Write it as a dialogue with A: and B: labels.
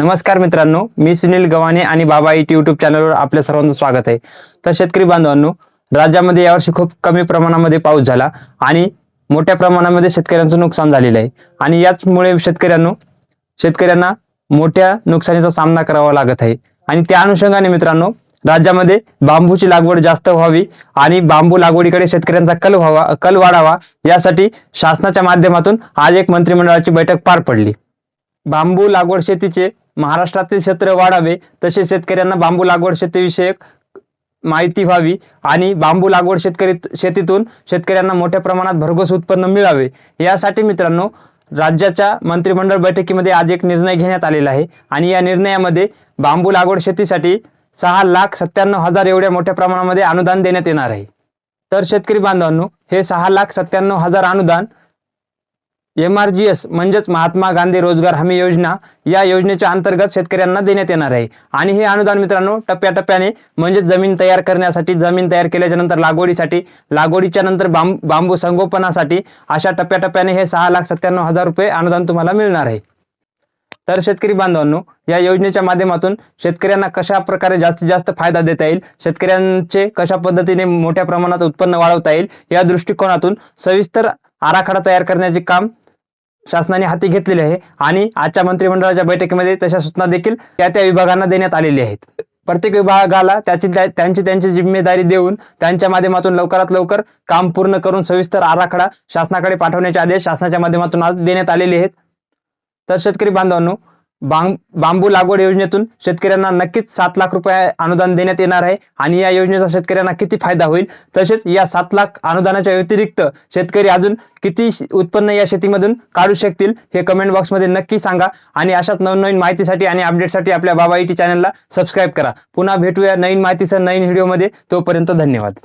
A: नमस्कार मित्रांनो मी सुनील गव्हाणे आणि बाबा इट यूट्यूब चॅनलवर आपल्या सर्वांचं स्वागत आहे. तर शेतकरी बांधवांनो राज्यामध्ये यावर्षी खूप कमी प्रमाणामध्ये पाऊस झाला आणि मोठ्या प्रमाणामध्ये शेतकऱ्यांचं नुकसान झालेलं आहे. आणि याचमुळे शेतकऱ्यांनो शेतकऱ्यांना मोठ्या नुकसानीचा सामना करावा लागत आहे. आणि त्या अनुषंगाने मित्रांनो राज्यामध्ये बांबूची लागवड जास्त व्हावी आणि बांबू लागवडीकडे शेतकऱ्यांचा कल व्हावा कल वाढावा यासाठी शासनाच्या माध्यमातून आज एक मंत्रिमंडळाची बैठक पार पडली. बांबू लागवड शेतीचे महाराष्ट्रातील क्षेत्र वाढावे तसेच शेतकऱ्यांना बांबू लागवड शेतीविषयक माहिती व्हावी आणि बांबू लागवड शेतकरी शेतीतून शेतकऱ्यांना मोठ्या प्रमाणात भरघोस उत्पन्न मिळावे. यासाठी मित्रांनो राज्याच्या मंत्रिमंडळ बैठकीमध्ये आज एक निर्णय घेण्यात आलेला आहे आणि या निर्णयामध्ये बांबू लागवड शेतीसाठी सहा लाख सत्त्याण्णव हजार एवढ्या मोठ्या प्रमाणामध्ये अनुदान देण्यात येणार आहे. तर शेतकरी बांधवांनो हे सहा लाख सत्त्याण्णव हजार अनुदान एम आर जी एस म्हणजेच महात्मा गांधी रोजगार हमी योजना या योजनेच्या अंतर्गत शेतकऱ्यांना देण्यात येणार आहे. आणि हे अनुदान मित्रांनो टप्प्याटप्प्याने म्हणजे जमीन तयार करण्यासाठी जमीन तयार केल्याच्यानंतर लागवडीसाठी लागवडीच्या नंतर बांब बांबू संगोपनासाठी अशा टप्प्याटप्प्याने हे सहा लाख सत्त्याण्णव हजार रुपये अनुदान तुम्हाला मिळणार आहे. तर शेतकरी बांधवांनो या योजनेच्या माध्यमातून शेतकऱ्यांना कशा प्रकारे जास्तीत जास्त फायदा देता येईल शेतकऱ्यांचे कशा पद्धतीने मोठ्या प्रमाणात उत्पन्न वाढवता येईल या दृष्टिकोनातून सविस्तर आराखडा तयार करण्याचे काम शासनाने हाती घेतलेले आहे आणि आजच्या मंत्रिमंडळाच्या बैठकीमध्ये तशा सूचना देखील त्या त्या विभागांना देण्यात आलेल्या आहेत. प्रत्येक विभागाला त्याची त्यांची त्यांची जिम्मेदारी देऊन त्यांच्या माध्यमातून लवकरात लवकर काम पूर्ण करून सविस्तर आराखडा शासनाकडे पाठवण्याचे आदेश शासनाच्या माध्यमातून आज देण्यात आलेले आहेत. तर शेतकरी बांधवांनो बांब बांबू लागवड योजनेतून शेतकऱ्यांना नक्कीच सात लाख रुपये अनुदान देण्यात येणार आहे आणि या योजनेचा शेतकऱ्यांना किती फायदा होईल? तसेच या सात लाख अनुदानाच्या व्यतिरिक्त शेतकरी अजून किती उत्पन्न या शेतीमधून काढू शकतील हे कमेंट बॉक्समध्ये नक्की सांगा आणि अशाच नवनवीन माहितीसाठी आणि अपडेटसाठी आपल्या बाबा इटी चॅनलला सबस्क्राईब करा. पुन्हा भेटूया नवीन माहितीसह नवीन व्हिडिओमध्ये तोपर्यंत धन्यवाद.